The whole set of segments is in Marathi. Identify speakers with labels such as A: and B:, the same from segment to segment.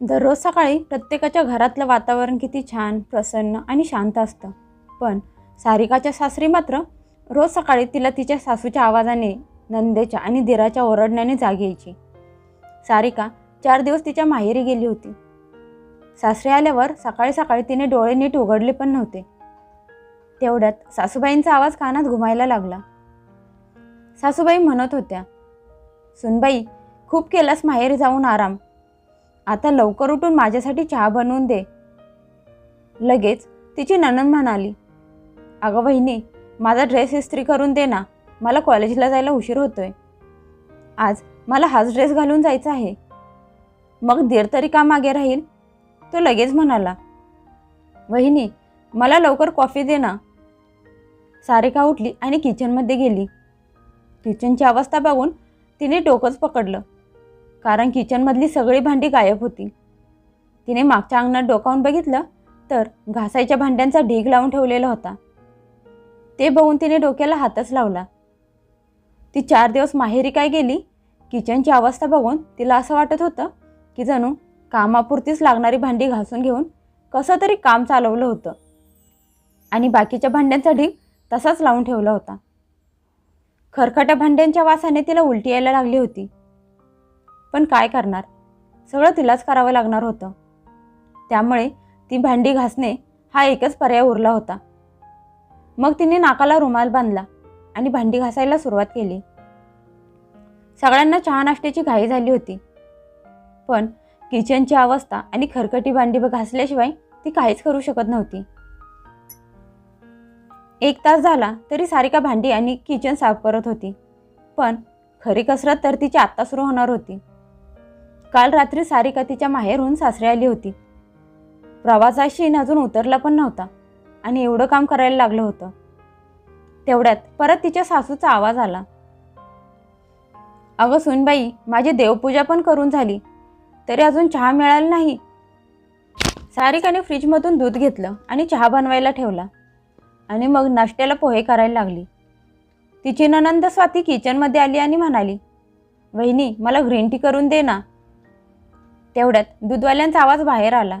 A: दररोज सकाळी प्रत्येकाच्या घरातलं वातावरण किती छान प्रसन्न आणि शांत असतं. पण सारिकाच्या सासरी मात्र रोज सकाळी तिला तिच्या सासूच्या आवाजाने नंदेच्या आणि दिराच्या ओरडण्याने जाग यायची. सारिका चार दिवस तिच्या माहेरी गेली होती. सासरे आल्यावर सकाळी सकाळी तिने डोळे नीट उघडले पण नव्हते. तेवढ्यात सासूबाईंचा आवाज कानात घुमायला लागला. सासूबाई म्हणत होत्या सुनबाई खूप केलास माहेरी जाऊन आराम. आता लवकर उठून माझ्यासाठी चहा बनवून दे. लगेच तिची ननंद म्हणाली अगं बहिणी माझा ड्रेस इस्त्री करून दे ना मला कॉलेजला जायला उशीर होतोय. आज मला हाच ड्रेस घालून जायचा आहे. मग देर तरी का मागे राहील? तो लगेच म्हणाला वहिनी मला लवकर कॉफी दे ना. सारिका उठली आणि किचनमध्ये गेली. किचनची अवस्था बघून तिने डोकंच पकडलं. कारण किचनमधली सगळी भांडी गायब होती. तिने मागच्या अंगणात डोकावून बघितलं तर घासायच्या भांड्यांचा ढीग लावून ठेवलेला होता. ते बघून तिने डोक्याला हातच लावला. ती चार दिवस माहेरी काय गेली? किचनची अवस्था बघून तिला असं वाटत होतं की जणू कामापुरतीच लागणारी भांडी घासून घेऊन कसं तरी काम चालवलं होतं. आणि बाकीच्या भांड्यांचा ढीग तसाच लावून ठेवला होता. खरखट्या भांड्यांच्या वासाने तिला उलटी यायला लागली होती. पण काय करणार? सगळं तिलाच करावं लागणार होतं. त्यामुळे ती भांडी घासणे हा एकच पर्याय उरला होता. मग तिने नाकाला रुमाल बांधला आणि भांडी घासायला सुरुवात केली. सगळ्यांना चहा नाश्त्याची घाई झाली होती. पण किचनची अवस्था आणि खरकटी भांडी घासल्याशिवाय ती काहीच करू शकत नव्हती. एक तास झाला तरी सारिका भांडी आणि किचन साफ करत होती. पण खरी कसरत तर तिची आत्ता सुरू होणार होती. काल रात्री सारिका तिच्या माहेरहून सासरे आली होती. प्रवासाशीन अजून उतरला पण नव्हता आणि एवढं काम करायला लागलं होतं. तेवढ्यात परत तिच्या सासूचा आवाज आला. अगं सुनबाई माझी देवपूजा पण करून झाली. तरी अजून चहा मिळाला नाही. सारिकाने फ्रीजमधून दूध घेतलं आणि चहा बनवायला ठेवला. आणि मग नाश्त्याला पोहे करायला लागली. तिची ननंद स्वाती किचनमध्ये आली आणि म्हणाली वहिनी मला ग्रीन टी करून दे ना. तेवढ्यात दूधवाल्यांचा आवाज बाहेर आला.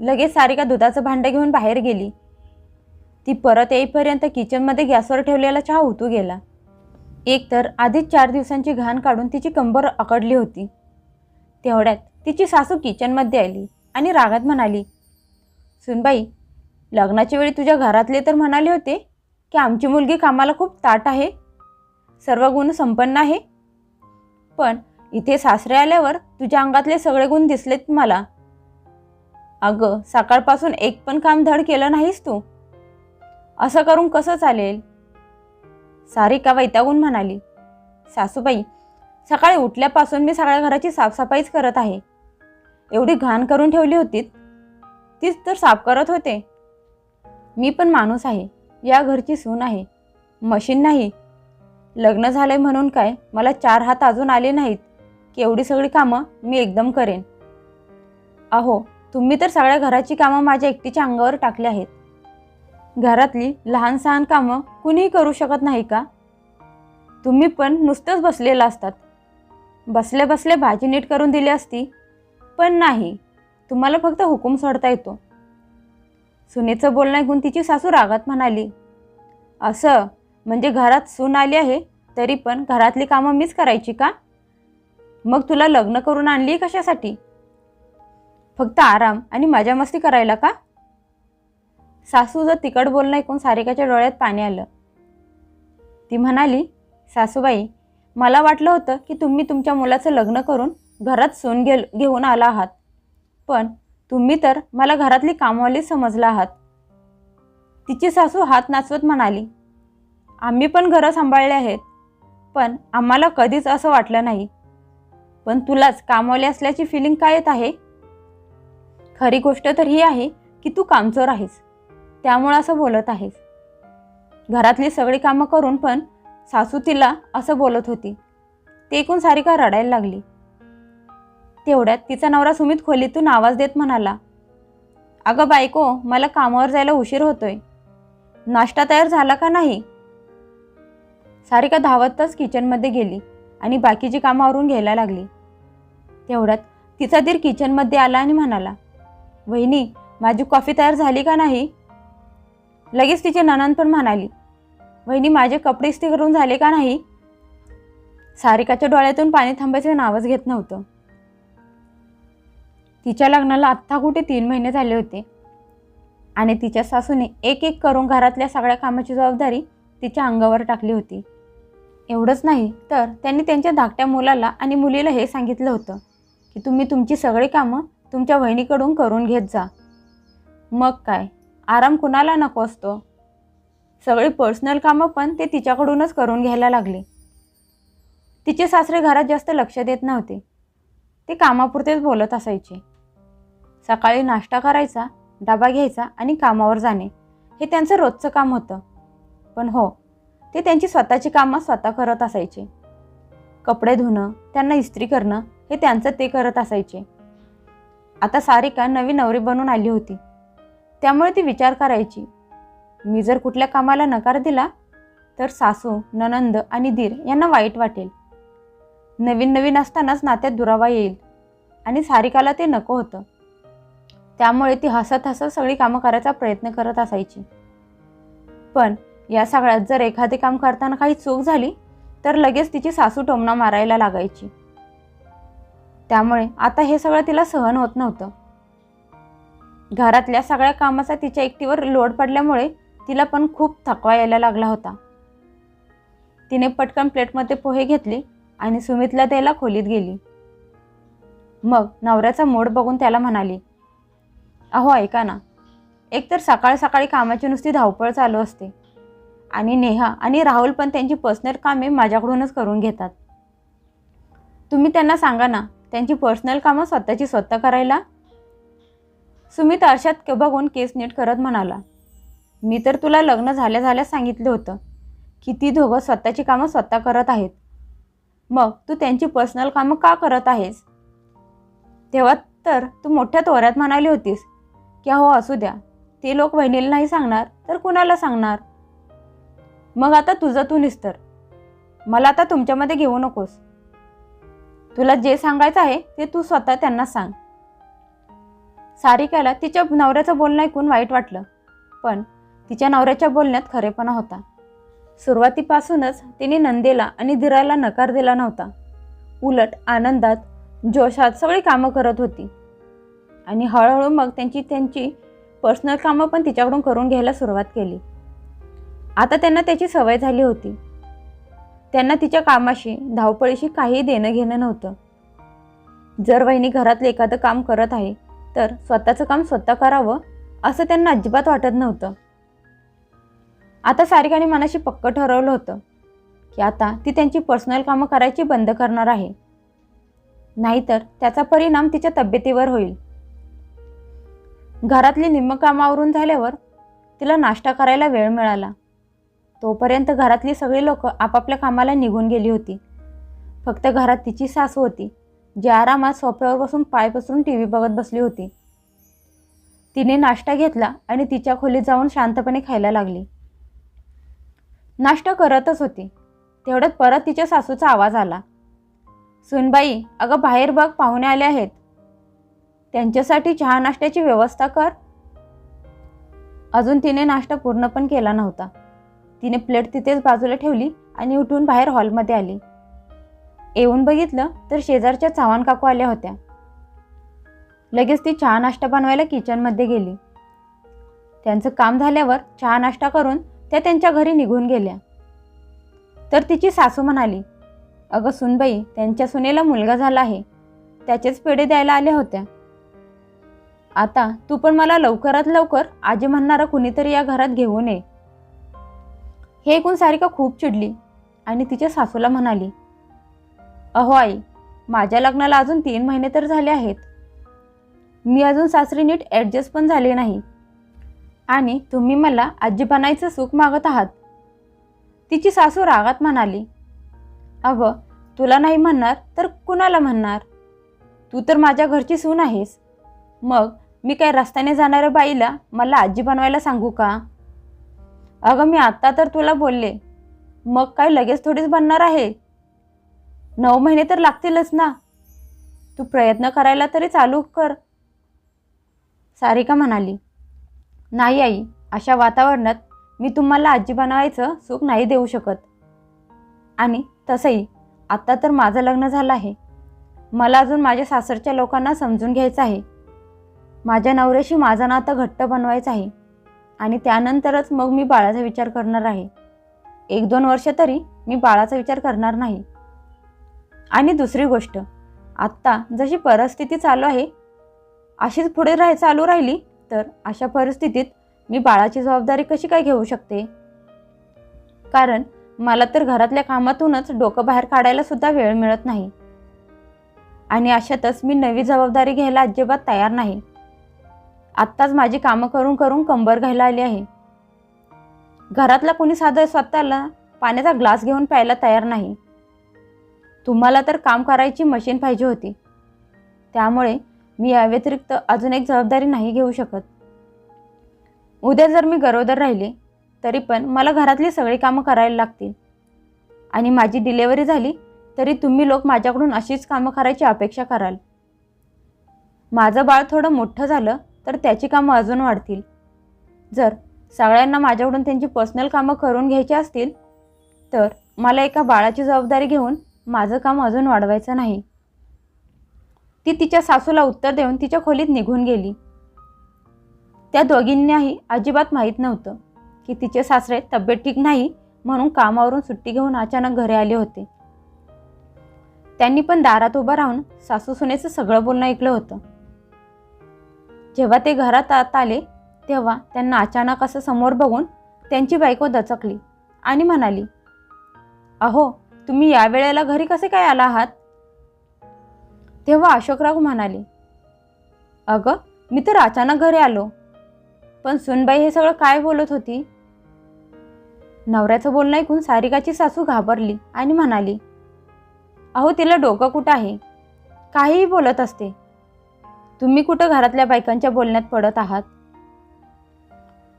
A: लगेच सारिका दुधाचं भांडं घेऊन बाहेर गेली. ती परत येईपर्यंत किचनमध्ये गॅसवर ठेवलेला चहा उतू गेला. एक तर आधीच चार दिवसांची घाण काढून तिची कंबर अकडली होती. तेवढ्यात तिची सासू किचनमध्ये आली आणि रागात म्हणाली सुनबाई लग्नाच्या वेळी तुझ्या घरातले तर म्हणाले होते की आमची मुलगी कामाला खूप ताट आहे सर्व गुण संपन्न आहे. पण इथे सासरे आल्यावर तुझ्या अंगातले सगळे गुण दिसलेत मला. अगं सकाळपासून एक पण काम धड केलं नाहीस तू. असं करून कसं चालेल? सारिका वैतागून म्हणाली सासूबाई सकाळी उठल्यापासून मी सगळ्या घराची साफसफाईच करत आहे. एवढी घाण करून ठेवली होती तीच तर साफ करत होते. मी पण माणूस आहे. या घरची सून आहे. मशीन नाही. लग्न झालंय म्हणून काय? मला चार हात अजून आले नाहीत. की एवढी सगळी कामं मी एकदम करेन. अहो तुम्ही तर सगळ्या घराची कामं माझ्या एकटीच्या अंगावर टाकली आहेत. घरातली लहान सहान कामं कुणीही करू शकत नाही का? तुम्ही पण नुसतंच बसलेलं असतात. बसल्या बसल्या भाजी नीट करून दिली असती पण नाही. तुम्हाला फक्त हुकूम सोडता येतो. सुनेचं बोलणं ऐकून तिची सासू रागात म्हणाली असं म्हणजे घरात सून आली आहे तरी पण घरातली कामं मीच करायची का? मग तुला लग्न करून आणली कशासाठी? फक्त आराम आणि मजा मस्ती करायला का? सासू जर तिकड बोलणं ऐकून सारिकाच्या डोळ्यात पाणी आलं. ती म्हणाली सासूबाई मला वाटलं होतं की तुम्ही तुमच्या मुलाचं लग्न करून घरात सून घे घेऊन आला आहात. पण तुम्ही तर मला घरातली कामवाली समजला आहात. तिची सासू हात नाचवत म्हणाली आम्ही पण घरं सांभाळले आहेत पण आम्हाला कधीच असं वाटलं नाही. पण तुलाच कामवाले असल्याची फिलिंग काय येत आहे? खरी गोष्ट तर ही आहे की तू कामचोर आहेस. त्यामुळं असं बोलत आहेस. घरातली सगळी कामं करून पण सासू तिला असं बोलत होती. ते ऐकून सारिका रडायला लागली. तेवढ्यात तिचा नवरा सुमित खोलीतून आवाज देत म्हणाला अगं बायको मला कामावर जायला उशीर होतोय. नाश्ता तयार झाला का नाही? सारिका धावतच किचनमध्ये गेली. आणि बाकीची कामं आवरून घ्यायला लागली. तेवढ्यात तिचा दीर किचनमध्ये आला आणि म्हणाला वहिनी माझी कॉफी तयार झाली का नाही? लगेच तिची ननंद पण म्हणाली वहिनी माझे कपडे इस्त्री करून झाले का नाही? सारिकाच्या डोळ्यातून पाणी थांबायचं नावच घेत नव्हतं. तिच्या लग्नाला आत्ता कुठे तीन महिने झाले होते. आणि तिच्या सासूने एक एक करून घरातल्या सगळ्या कामाची जबाबदारी तिच्या अंगावर टाकली होती. एवढंच नाही तर त्यांनी त्यांच्या धाकट्या मुलाला आणि मुलीला हे सांगितलं होतं की तुम्ही तुमची सगळी कामं तुमच्या वहिनीकडून करून घेत जा. मग काय? आराम कुणाला नको असतो? सगळी पर्सनल कामं पण ते तिच्याकडूनच करून घ्यायला लागले. तिचे सासरे घरात जास्त लक्ष देत नव्हते. ते कामापुरतेच बोलत असायचे. सकाळी नाश्ता करायचा डबा घ्यायचा आणि कामावर जाणे हे त्यांचं रोजचं काम होतं. पण हो ते त्यांची स्वतःची कामं स्वतः करत असायचे. कपडे धुणं त्यांना इस्त्री करणं हे त्यांचं ते करत असायचे. आता सारिका नवी नवरी बनून आली होती. त्यामुळे ती विचार करायची मी जर कुठल्या कामाला नकार दिला तर सासू ननंद आणि दीर यांना वाईट वाटेल. नवीन नवीन असतानाच नात्यात दुरावा येईल आणि सारिकाला ते नको होतं. त्यामुळे ती हसत हसत सगळी कामं करायचा प्रयत्न करत असायची. पण या सगळ्यात जर एखादे काम करताना काही चूक झाली तर लगेच तिची सासू टोमणा मारायला लागायची. त्यामुळे आता हे सगळं तिला सहन होत नव्हतं. घरातल्या सगळ्या कामाचा तिच्या एकटीवर लोड पडल्यामुळे तिला पण खूप थकवा यायला लागला होता. तिने पटकन प्लेटमध्ये पोहे घेतले आणि सुमितला द्यायला खोलीत गेली. मग नवऱ्याचा मोड बघून त्याला म्हणाली अहो ऐका ना. एकतर सकाळ सकाळी कामाची नुसती धावपळ चालू असते. आणि नेहा आणि राहुल पण त्यांची पर्सनल कामे माझ्याकडूनच करून घेतात. तुम्ही त्यांना सांगा ना त्यांची पर्सनल कामं स्वतःची स्वतः करायला? सुमित आरशात बघून केस नीट करत म्हणाला मी तर तुला लग्न झाल्या झाल्या सांगितलं होतं की ती दोघं स्वतःची कामं स्वतः करत आहेत. मग तू त्यांची पर्सनल कामं का करत आहेस? तेव्हा तर तू मोठ्या तोऱ्यात म्हणाली होतीस की हो असू द्या. ते लोक वहिनीला नाही सांगणार तर कुणाला सांगणार? मग आता तुझं तू निस्तर. मला आता तुमच्यामध्ये घेऊ नकोस. तुला जे सांगायचं आहे ते तू स्वतः त्यांना सांग. सारिकाला तिच्या नवऱ्याचं बोलणं ऐकून वाईट वाटलं पण तिच्या नवऱ्याच्या बोलण्यात खरेपणा होता. सुरुवातीपासूनच तिने नंदेला आणि धीराला नकार दिला नव्हता. उलट आनंदात जोशात सगळी कामं करत होती. आणि हळूहळू मग त्यांची त्यांची पर्सनल कामं पण तिच्याकडून करून घ्यायला सुरुवात केली. आता त्यांना त्याची सवय झाली होती. त्यांना तिच्या कामाशी धावपळीशी काही देणं घेणं नव्हतं. जर वहिनी घरातलं एखादं काम करत आहे तर स्वतःचं काम स्वतः करावं असं त्यांना अजिबात वाटत नव्हतं. आता सारिकाने मनाशी पक्क ठरवलं होतं की आता ती त्यांची पर्सनल कामं करायची बंद करणार आहे. नाहीतर त्याचा परिणाम तिच्या तब्येतीवर होईल. घरातली निम्म कामावरून झाल्यावर तिला नाश्ता करायला वेळ मिळाला. तोपर्यंत घरातली सगळी लोक आपापल्या कामाला निघून गेली होती. फक्त घरात तिची सासू होती जी आरामात सोफ्यावर बसून पाय पसरून टी व्ही बघत बसली होती. तिने नाश्ता घेतला आणि तिच्या खोलीत जाऊन शांतपणे खायला लागली. नाश्ता करतच होती. तेवढ्यात परत तिच्या सासूचा आवाज आला. सुनबाई अगं बाहेर बघ पाहुणे आले आहेत. त्यांच्यासाठी चहा नाश्त्याची व्यवस्था कर. अजून तिने नाश्ता पूर्ण पण केला नव्हता. तिने प्लेट तिथेच बाजूला ठेवली आणि उठून बाहेर हॉलमध्ये आली. येऊन बघितलं तर शेजारच्या चव्हाण काकू आल्या होत्या. लगेच ती चहा नाश्ता बनवायला किचनमध्ये गेली. त्यांचं काम झाल्यावर चहा नाश्ता करून त्या त्यांच्या घरी निघून गेल्या. तर तिची सासू म्हणाली अगं सुनबाई त्यांच्या सुनेला मुलगा झाला आहे. त्याचेच पेढे द्यायला आल्या होत्या. आता तू पण मला लवकरात लवकर आजी म्हणणारं कुणीतरी या घरात घेऊन ये. हे ऐकून सारिका खूप चिडली आणि तिच्या सासूला म्हणाली अहो आई माझ्या लग्नाला अजून तीन महिने तर झाले आहेत. मी अजून सासरी नीट ॲडजस्ट पण झाले नाही. आणि तुम्ही मला आजी बनायचं सुख मागत आहात. तिची सासू रागात म्हणाली अगं तुला नाही म्हणणार तर कुणाला म्हणणार? तू तर माझ्या घरची सून आहेस. मग मी काय रस्त्याने जाणाऱ्या बाईला मला आजी बनवायला सांगू का? अगं मी आत्ता तर तुला बोलले. मग काय लगेच थोडीच बनणार आहे? नऊ महिने तर लागतीलच ना. तू प्रयत्न करायला तरी चालू कर. सारिका म्हणाली नाही आई अशा वातावरणात मी तुम्हाला आजी बनवायचं सुख नाही देऊ शकत. आणि तसंही आत्ता तर माझं लग्न झालं आहे. मला अजून माझ्या सासरच्या लोकांना समजून घ्यायचं आहे. माझ्या नवऱ्याशी माझं नातं घट्ट बनवायचं आहे. आणि त्यानंतरच मग मी बाळाचा विचार करणार आहे. एक दोन वर्ष तरी मी बाळाचा विचार करणार नाही. आणि दुसरी गोष्ट आत्ता जशी परिस्थिती चालू आहे अशीच पुढे राह चालू राहिली तर अशा परिस्थितीत मी बाळाची जबाबदारी कशी काय घेऊ शकते? कारण मला तर घरातल्या कामातूनच डोकं बाहेर काढायला सुद्धा वेळ मिळत नाही. आणि अशातच मी नवी जबाबदारी घ्यायला अजिबात तयार नाही. आत्ताच माझी कामं करून करून कंबर घ्यायला आली आहे. घरातला कोणी साधं स्वतःला पाण्याचा ग्लास घेऊन प्यायला तयार नाही. तुम्हाला तर काम करायची मशीन पाहिजे होती. त्यामुळे मी या व्यतिरिक्त अजून एक जबाबदारी नाही घेऊ शकत. उद्या जर मी गरोदर राहिले तरी पण मला घरातली सगळी कामं करायला लागतील. आणि माझी डिलेवरी झाली तरी तुम्ही लोक माझ्याकडून अशीच कामं करायची अपेक्षा कराल. माझं बाळ थोडं मोठं झालं तर त्याची कामं अजून वाढतील. जर सगळ्यांना माझ्याकडून त्यांची पर्सनल कामं करून घ्यायची असतील तर मला एका बाळाची जबाबदारी घेऊन माझं काम अजून वाढवायचं नाही. ती तिच्या सासूला उत्तर देऊन तिच्या खोलीत निघून गेली. त्या दोघींनाही अजिबात माहीत नव्हतं की तिचे सासरे तब्येत ठीक नाही म्हणून कामावरून सुट्टी घेऊन अचानक घरी आले होते. त्यांनी पण दारात उभं राहून सासू सुनेचं सगळं बोलणं ऐकलं होतं. जेव्हा ते घरात आत आले तेव्हा त्यांना अचानक असं समोर बघून त्यांची बायको दचकली आणि म्हणाली अहो तुम्ही या वेळेला घरी कसे काय आला आहात? तेव्हा अशोकराव म्हणाले अगं मी तर अचानक घरी आलो. पण सुनबाई हे सगळं काय बोलत होती? नवऱ्याचं बोलणं ऐकून सारिकाची सासू घाबरली आणि म्हणाली अहो तिला डोकं कुठं आहे? काहीही बोलत असते. तुम्ही कुठं घरातल्या बायकांच्या बोलण्यात पडत आहात?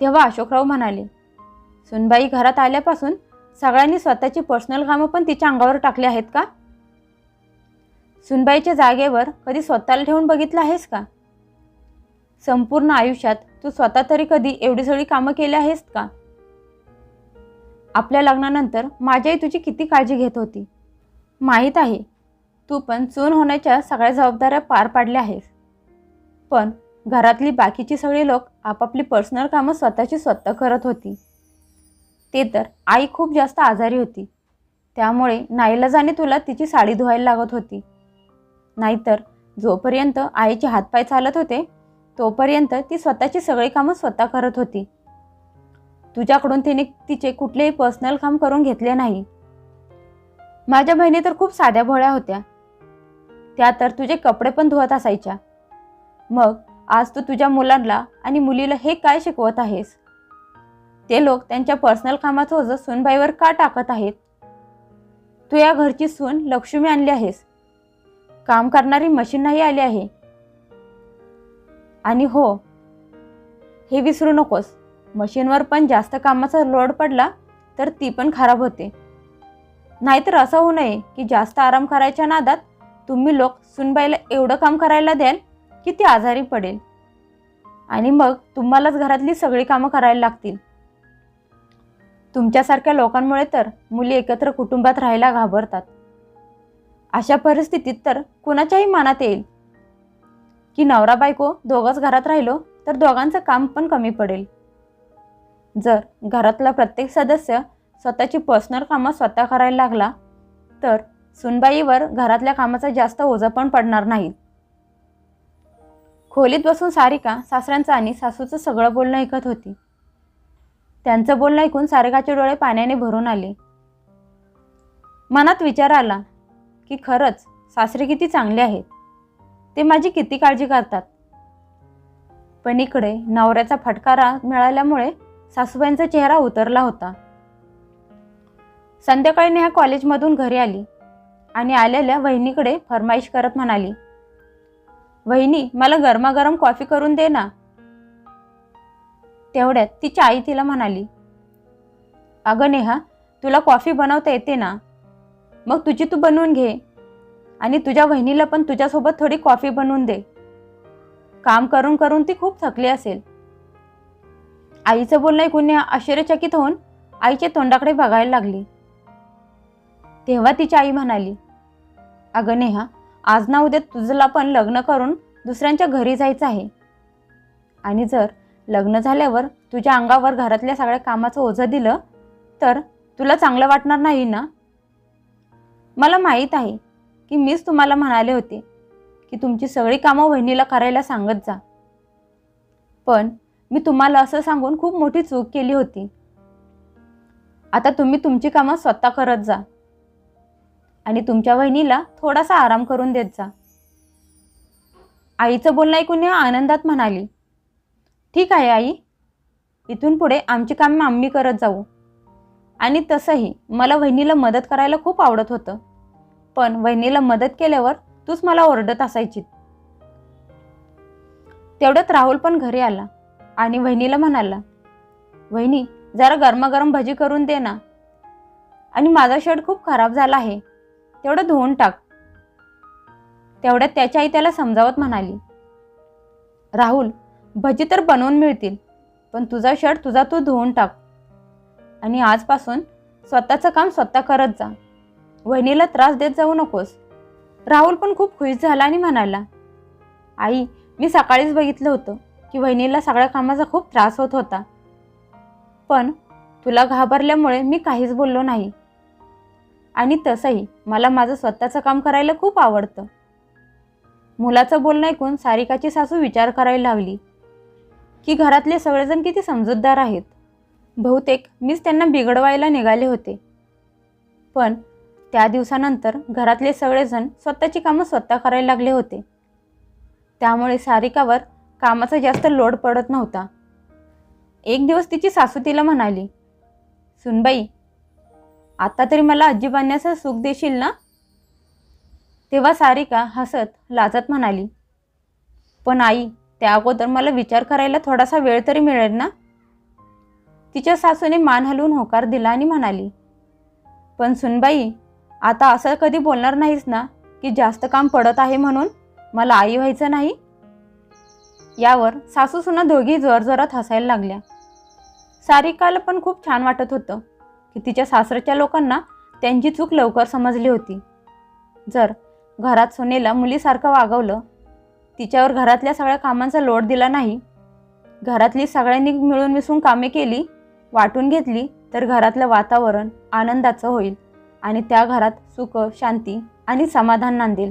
A: तेव्हा अशोकराव म्हणाले सुनबाई घरात आल्यापासून सगळ्यांनी स्वतःची पर्सनल कामं पण तिच्या अंगावर टाकली आहेत का? सुनबाईच्या जागेवर कधी स्वतःला ठेवून बघितलं आहेस का? संपूर्ण आयुष्यात तू स्वतः तरी कधी एवढी सगळी कामं केली आहेस का? आपल्या लग्नानंतर माझ्याही तुझी किती काळजी घेत होती. माहीत आहे तू पण चून होण्याच्या सगळ्या जबाबदाऱ्या पार पाडल्या आहेस. पण घरातली बाकीची सगळी लोक आपापली पर्सनल कामं स्वतःची स्वतः करत होती. ते तर आई खूप जास्त आजारी होती. त्यामुळे नाईलाजाने तुला तिची साडी धुवायला लागत होती. नाहीतर जोपर्यंत आईचे हातपाय चालत होते तोपर्यंत ती स्वतःची सगळी कामं स्वतः करत होती. तुझ्याकडून तिने तिचे कुठलेही पर्सनल काम करून घेतले नाही. माझ्या बहिणी तर खूप साध्या भोळ्या होत्या. त्या तर तुझे कपडे पण धुवत असायच्या. मग आज तू तुझ्या मुलांना आणि मुलीला हे काय शिकवत आहेस? ते लोक त्यांच्या पर्सनल कामाचं ओझं सूनबाईवर का टाकत आहेत? तू या घरची सून लक्ष्मी आणली आहेस. काम करणारी मशीन नाही आली आहे. आणि हो हे विसरू नकोस. मशीनवर पण जास्त कामाचा लोड पडला तर ती पण खराब होते. नाहीतर असं होऊ नये की जास्त आराम करायच्या नादात तुम्ही लोक सुनबाईला एवढं काम करायला द्याल की ती आजारी पडेल? आणि मग तुम्हालाच घरातली सगळी कामं करायला लागतील. तुमच्यासारख्या लोकांमुळे तर मुली एकत्र कुटुंबात राहायला घाबरतात. अशा परिस्थितीत तर कुणाच्याही मनात येईल. की नवरा बायको दोघंच घरात राहिलो तर दोघांचं काम पण कमी पडेल. जर घरातला प्रत्येक सदस्य स्वतःची पर्सनल कामं स्वतः करायला लागला तर सुनबाईवर घरातल्या कामाचा जास्त ओझं पण पडणार नाही. खोलीत बसून सारिका सासऱ्यांचं आणि सासूचं सगळं बोलणं ऐकत होती. त्यांचं बोलणं ऐकून सारिकाचे डोळे पाण्याने भरून आले. मनात विचार आला की खरंच सासरे किती चांगले आहेत. ते माझी किती काळजी करतात. पण इकडे नवऱ्याचा फटकारा मिळाल्यामुळे सासूबाईंचा चेहरा उतरला होता. संध्याकाळी नेहा कॉलेजमधून घरी आली आणि आलेल्या वहिनीकडे फरमाईश करत म्हणाली वहिनी मला गरमागरम कॉफी करून दे ना. तेवढ्यात तिची आई तिला म्हणाली अगं नेहा तुला कॉफी बनवता येते ना? मग तुझी तू बनवून घे आणि तुझ्या वहिनीला पण तुझ्यासोबत थोडी कॉफी बनवून दे. काम करून करून ती खूप थकली असेल. आईचं बोलणं ऐकून आश्चर्यचकित होऊन आईच्या तोंडाकडे बघायला लागली. तेव्हा तिची आई म्हणाली अगं नेहा आज ना उद्या तुझला पण लग्न करून दुसऱ्यांच्या घरी जायचं आहे. आणि जर लग्न झाल्यावर तुझ्या अंगावर घरातल्या सगळ्या कामाचं ओझं दिलं तर तुला चांगलं वाटणार नाही ना? मला माहीत आहे की मीच तुम्हाला म्हणाले होते की तुमची सगळी कामं वहिनीला करायला सांगत जा. पण मी तुम्हाला असं सांगून खूप मोठी चूक केली होती. आता तुम्ही तुमची कामं स्वतः करत जा. आणि तुमच्या वहिनीला थोडासा आराम करून देत जा. आईचं बोलणं ऐकून नेहा आनंदात म्हणाली ठीक आहे आई इथून पुढे आमची कामे आम्ही करत जाऊ. आणि तसंही मला वहिनीला मदत करायला खूप आवडत होतं. पण वहिनीला मदत केल्यावर तूच मला ओरडत असायची तेवढ्यात राहुल पण घरी आला आणि वहिनीला म्हणाला वहिनी जरा गरमागरम भजी करून दे ना. आणि माझा शर्ट खूप खराब झाला आहे. तेवढं धुवून टाक. तेवढ्यात त्याची आई त्याला समजावत म्हणाली राहुल भजी तर बनवून मिळतील पण तुझा शर्ट तुझा तू धुवून टाक. आणि आजपासून स्वतःचं काम स्वतः करत जा. वहिनीला त्रास देत जाऊ नकोस. राहुल पण खूप खुश झाला आणि म्हणाला आई मी सकाळीच बघितलं होतं की वहिनीला सगळ्या कामाचा खूप त्रास होत होता. पण तुला घाबरल्यामुळे मी काहीच बोललो नाही. आणि तसंही मला माझं स्वतःचं काम करायला खूप आवडतं. मुलाचं बोलणं ऐकून सारिकाची सासू विचार करायला लागली की घरातले सगळेजण किती समजूतदार आहेत. बहुतेक मीच त्यांना बिघडवायला निघाले होते. पण त्या दिवसानंतर घरातले सगळेजण स्वतःची कामं स्वतः करायला लागले होते. त्यामुळे सारिकावर कामाचा जास्त लोड पडत नव्हता. एक दिवस तिची सासू तिला म्हणाली सुनबाई आता तरी मला आजी बांधण्याचं सुख देशील ना? तेव्हा सारिका हसत लाजत म्हणाली पण आई त्या अगोदर मला विचार करायला थोडासा वेळ तरी मिळेल ना? तिच्या सासूने मान हलवून होकार दिला आणि म्हणाली पण सुनबाई आता असं कधी बोलणार नाहीस ना की जास्त काम पडत आहे म्हणून मला आई व्हायचं नाही? यावर सासू सुना दोघी जोरजोरात हसायला लागल्या. सारिकाला पण खूप छान वाटत होतं. की तिच्या सासरच्या लोकांना त्यांची चूक लवकर समजली होती. जर घरात सुनेला मुलीसारखं वागवलं तिच्यावर घरातल्या सगळ्या कामांचा लोड दिला नाही घरातली सगळ्यांनी मिळून मिसळून कामे केली वाटून घेतली तर घरातलं वातावरण आनंदाचं होईल आणि त्या घरात सुख शांती आणि समाधान नांदेल.